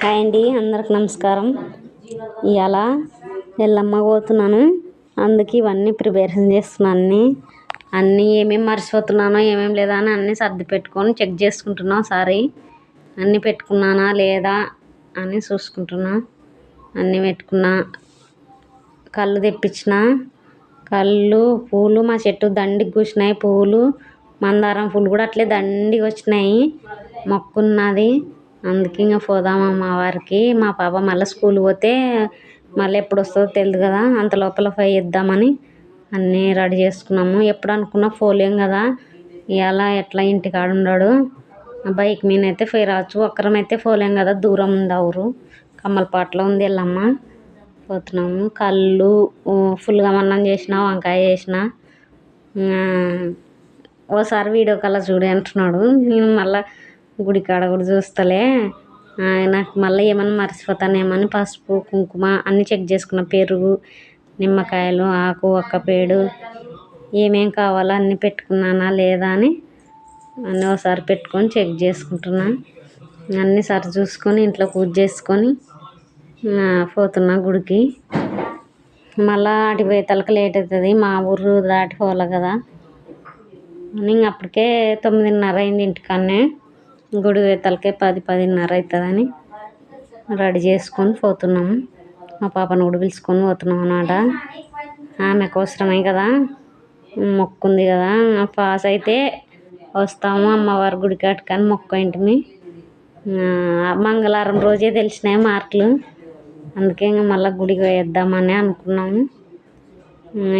Hi అండి అందరికి నమస్కారం. ఇవాళ ఎల్లమ్మ పోతున్నాను. అందుకే ఇవన్నీ ప్రిపేరేషన్ చేస్తున్నాను అన్నీ. అన్నీ ఏమేమి మర్చిపోతున్నానో ఏమేమి లేదా అని అన్నీ సర్ది పెట్టుకొని చెక్ చేసుకుంటున్నా ఒకసారి. అన్నీ పెట్టుకున్నానా లేదా అని చూసుకుంటున్నా. అన్నీ పెట్టుకున్నా. కళ్ళు తెప్పించిన. కళ్ళు పూలు మా చెట్టు దండికి కూసినాయి పూలు. మందారం పూలు కూడా అట్లే దండిగా వచ్చినాయి. మొక్కున్నది. అందుకే ఇంకా పోదామా మా వారికి. మా పాప మళ్ళీ స్కూల్ పోతే మళ్ళీ ఎప్పుడు వస్తుందో తెలియదు కదా అంత లోపల పోయి ఇద్దామని అన్నీ రెడీ చేసుకున్నాము. ఎప్పుడు అనుకున్నా పోలేం కదా ఇవాళ ఎట్లా ఇంటికాడ ఉన్నాడు బైక్ మీద అయితే పోయి రావచ్చు. ఒక్కరం అయితే పోలేం కదా దూరం ఉంది ఆ ఊరు? కమ్మలపాటలో ఉంది ఎల్లమ్మ. పోతున్నాము. కళ్ళు ఫుల్గా మన్నం చేసిన వంకాయ చేసిన. ఓసారి వీడియో కాల్ చూడంటున్నాడు నేను మళ్ళీ గుడి కాడ కూడా చూస్తలే. నాకు మళ్ళీ ఏమన్నా మర్చిపోతానేమని పసుపు కుంకుమ అన్నీ చెక్ చేసుకున్న పెరుగు నిమ్మకాయలు ఆకు ఒక్కపేడు ఏమేం కావాలో అన్నీ పెట్టుకున్నానా లేదా అని అన్నీ ఒకసారి పెట్టుకొని చెక్ చేసుకుంటున్నా. అన్నీ సరి చూసుకొని ఇంట్లో పూజ చేసుకొని పోతున్నా గుడికి. మళ్ళా అటు పోయే తలక లేట్ అవుతుంది. మా ఊరు దాటిపోవాలి కదా. అని అప్పటికే తొమ్మిదిన్నర అయింది ఇంటికాన్నే. గుడి వేతలకే పది పదిన్నర అవుతుందని రెడీ చేసుకొని పోతున్నాము. మా పాపను కూడా పిలుచుకొని పోతున్నాం అన్నమాట. ఆమెకు అవసరమే కదా. మొక్కుంది కదా. పాస్ అయితే వస్తాము అమ్మవారి గుడి కట్టుకొని మొక్క ఇంటిని. మంగళవారం రోజే తెలిసినాయి మార్కులు. అందుకే ఇంకా మళ్ళీ గుడికి వేద్దామని అనుకున్నాము.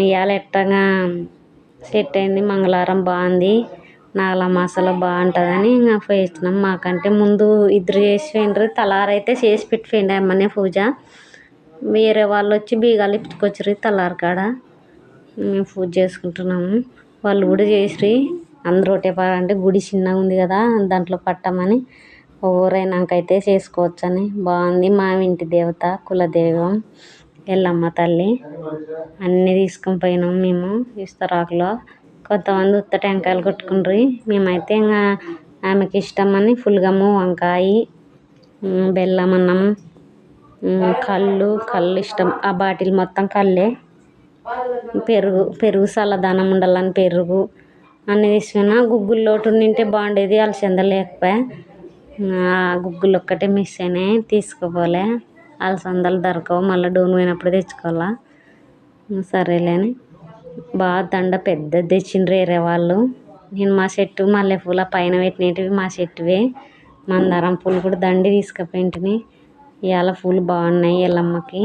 ఇవాళ ఎట్టగా సెట్ అయింది. మంగళవారం బాగుంది. నాగలమాసలో బాగుంటుందని ఇంకా వేసినాం మాకంటే ముందు ఇద్దరు చేసిండ్రు పోయిండ్రు తలారైతే చేసి పెట్టి అమ్మనే పూజ. వేరే వాళ్ళు వచ్చి బీగాలు ఇప్పుకొచ్చారు తలారు కాడ. మేము పూజ చేసుకుంటున్నాము. వాళ్ళు కూడా చేసిరి అందరూ ఒకటే అంటే గుడి చిన్నగా ఉంది కదా దాంట్లో పట్టమని ఎవరైనాకైతే చేసుకోవచ్చని. బాగుంది మా ఇంటి దేవత కులదైవం ఎల్లమ్మ తల్లి. అన్నీ తీసుకొని పోయినాం మేము ఇస్తరాకులో. కొంతమంది ఉత్త టెంకాయలు కొట్టుకుండ్రి. మేమైతే ఇంకా ఆమెకి ఇష్టమని పులగము వంకాయ బెల్లం అన్నం కళ్ళు కళ్ళు ఇష్టం. ఆ బాటిల్ మొత్తం కళ్ళే. పెరుగు పెరుగు చల్లదనం ఉండాలని పెరుగు అన్నీ తీసుకున్నా గుగ్గుల్లోటు నింటే బాగుండేది అలసంద లేకపోయా గుగ్గులు ఒక్కటే మిస్ అయినాయి తీసుకోపోలే. అలసందలు దొరకవు మళ్ళీ డోన్ పోయినప్పుడు తెచ్చుకోవాలా. సరేలేని. బాగా దండ పెద్దది తెచ్చిండ్రు వేరే వాళ్ళు. నేను మా చెట్టు మల్లెపూల పైన పెట్టినవి మా చెట్టువే. మందారం పూలు కూడా దండి తీసుకుపోయింటిని. ఇవాళ పూలు బాగున్నాయి ఎల్లమ్మకి.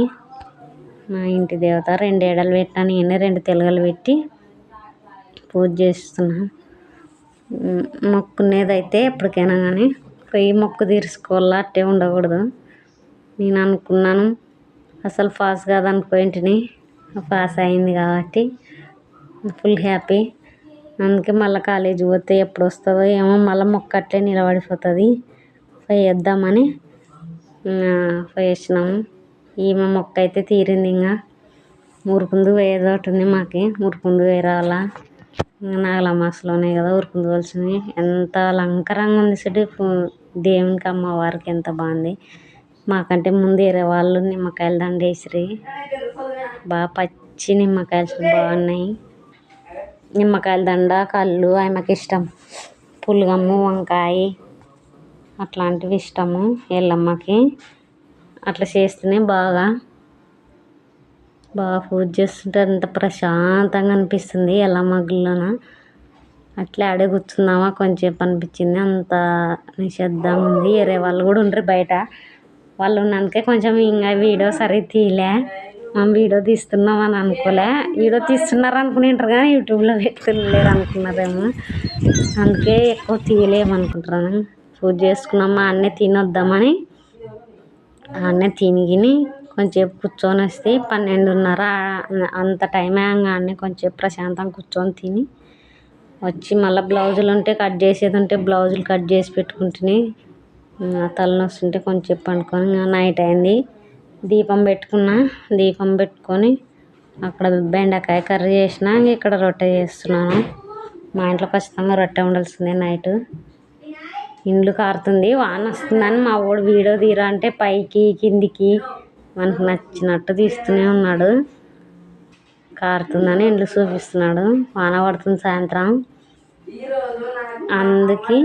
మా ఇంటి దేవత రెండు ఏడలు పెట్టినా నేనే రెండు తెలుగలు పెట్టి పూజ చేస్తున్నా. మొక్కునేదైతే ఎప్పటికైనా కానీ పోయి మొక్కు తీర్చుకోవాలా అట్టే ఉండకూడదు. నేను అనుకున్నాను అసలు పాస్ కాదనుకోయింటిని. పాస్ అయింది కాబట్టి ఫుల్ హ్యాపీ. అందుకే మళ్ళీ కాలేజీ పోతే ఎప్పుడు వస్తుందో ఏమో మళ్ళీ మొక్క అట్లే నిలబడిపోతుంది. పోయేద్దామని వేసినాము. ఈమె మొక్క అయితే తీరింది ఇంకా మురుకుందు పోయేది ఒకటి ఉంది మాకి. మురుకుందు వేరాలా రావాలా నాగలమాసలోనే కదా ఉరుకుందు వలసింది ఎంత అలంకరంగా ఉంది చెట్టు దేవునికి అమ్మవారికి ఎంత బాగుంది. మాకంటే ముందు వేరే వాళ్ళు నిమ్మకాయలు దండేసిరి బాగా పచ్చి నిమ్మకాయలు బాగున్నాయి. నిమ్మకాయల దండ కళ్ళు ఆమెకి ఇష్టం. పులగము వంకాయ అట్లాంటివి ఇష్టము ఎల్లమ్మకి. అట్లా చేస్తేనే బాగా బాగా పూజ చేస్తుంటే అంత ప్రశాంతంగా అనిపిస్తుంది ఎల్లమ్మ గుడిలోన అట్లే ఆడే కూర్చుందామా కొంచెం అనిపించింది. అంత నిశ్శబ్దంగా ఉంది. వేరే వాళ్ళు కూడా ఉండరు బయట. వాళ్ళు ఉన్నందుకే కొంచెం ఇంకా వీడియో సరి తీయలే. మనం వీడియో తీస్తున్నాం అని అనుకోలే. వీడియో తీస్తున్నారు అనుకునేంటారు కానీ యూట్యూబ్లో పెట్టుకోలేరు అనుకున్నారేమో అందుకే ఎక్కువ తీయలేము అనుకుంటున్నాను పూజ చేసుకున్నామా అన్నీ తినొద్దామని. అన్నీ తినిగిని కొంచెంసేపు కూర్చొని వస్తే పన్నెండున్నర అంత టైం అన్నీ కొంచెం ప్రశాంతంగా కూర్చొని తిని వచ్చి మళ్ళీ బ్లౌజులు ఉంటే కట్ చేసేది ఉంటే బ్లౌజులు కట్ చేసి పెట్టుకుంటుని తలనొస్తుంటే ఉంటే కొంచెం పండుకొని నైట్ అయింది. దీపం పెట్టుకున్న దీపం పెట్టుకొని అక్కడ బెండకాయ కర్రీ చేసిన ఇక్కడ రొట్టె చేస్తున్నాను. మా ఇంట్లో ఖచ్చితంగా రొట్టె ఉండాల్సిందే నైట్. ఇండ్లు కారుతుంది వాన వస్తుందని మా వాడు వీడియో తీరా అంటే పైకి కిందికి మనకు నచ్చినట్టు తీస్తూనే ఉన్నాడు. కారుతుందని ఇండ్లు చూపిస్తున్నాడు. వాన పడుతుంది సాయంత్రం. అందుకే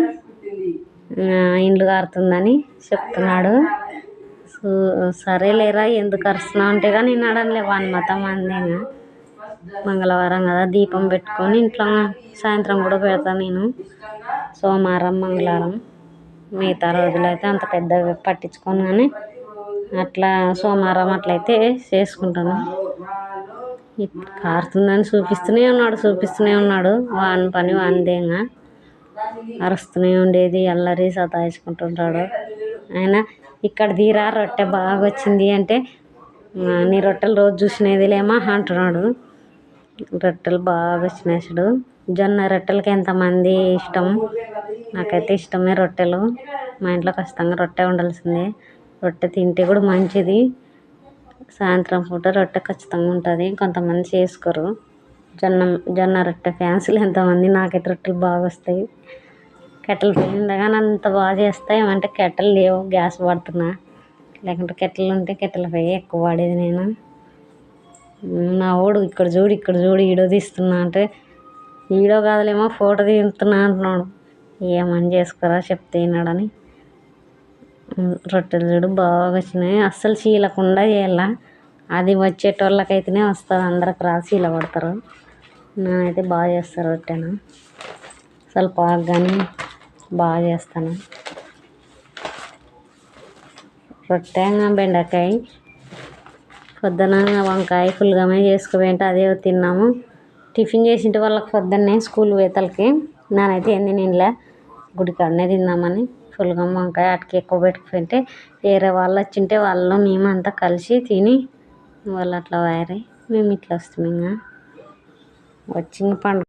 ఇండ్లు కారుతుందని చెప్తున్నాడు. సో- సరేలేరా ఎందుకు అరుస్తున్నావు అంటేగా కానీ నేను అడనలే వాని మతం అందేగా మంగళవారం కదా దీపం పెట్టుకొని ఇంట్లో సాయంత్రం కూడా పెడతాను నేను. సోమవారం మంగళవారం. మిగతా రోజులైతే అంత పెద్దగా పట్టించుకోను కానీ అట్లా సోమవారం అట్లయితే చేసుకుంటాను. ఇప్ కారుతుందని చూపిస్తూనే ఉన్నాడు చూపిస్తూనే ఉన్నాడు. వాని పని వానిదేగా అరుస్తూనే ఉండేది అల్లరి సతాయించుకుంటుంటాడు. ఆయన ఇక్కడ తీరా రొట్టె బాగా వచ్చింది అంటే నీ రొట్టెలు రోజు చూసినదిలేమా అంటున్నాడు. రొట్టెలు బాగా వచ్చినాయి జొన్న రొట్టెలకి ఎంతమంది ఇష్టం? నాకైతే ఇష్టమే రొట్టెలు. మా ఇంట్లో ఖచ్చితంగా రొట్టె ఉండాల్సిందే రొట్టె తింటే కూడా మంచిది. సాయంత్రం పూట రొట్టె ఖచ్చితంగా ఉంటుంది. కొంతమంది చేసుకోరు. జొన్న జొన్న రొట్టె ఫ్యాన్స్లు ఎంతమంది నాకైతే రొట్టెలు బాగా వస్తాయి కట్టెలు పోయిందా కానీ అంత బాగా చేస్తాయి. ఏమంటే కట్టెలు లేవు గ్యాస్ వాడుతున్నా. లేకుంటే కట్టెలు ఉంటే కట్టెల పొయ్యి ఎక్కువ వాడేది నేను. నా ఓడు ఇక్కడ చూడు ఇక్కడ చూడు వీడియో తీస్తున్నా అంటే ఈడో కాదులేమో ఫోటో తీస్తున్నా అంటున్నాడు. ఏమని చేసుకురా చెప్తే విన్నాడని రొట్టెలు చూడు బాగా వచ్చినాయి. అస్సలు చీలకుండా చేయాల. అది వచ్చేటోళ్ళకైతేనే వస్తుంది. అందరికి రాసి చీల పడతారు నేనైతే బాగా చేస్తారు రొట్టెను. అసలు పాకు కానీ బాగా చేస్తాను. రొట్టె బెండకాయ పొద్దున వంకాయ ఫుల్గానే చేసుకుపోయింటే అదే తిన్నాము. టిఫిన్ చేసింటి వాళ్ళకి పొద్దున్నే స్కూల్ వేతలకి నేనైతే ఏంది నిన్నలే గుడికాడనే తిన్నామని ఫుల్గా వంకాయ అటుకి ఎక్కువ పెట్టుకుంటే వేరే వాళ్ళు వచ్చింటే వాళ్ళు మేము అంతా కలిసి తిని వాళ్ళు అట్లా వారి మేము ఇట్లా వస్తాం ఇంకా వచ్చి ఇంక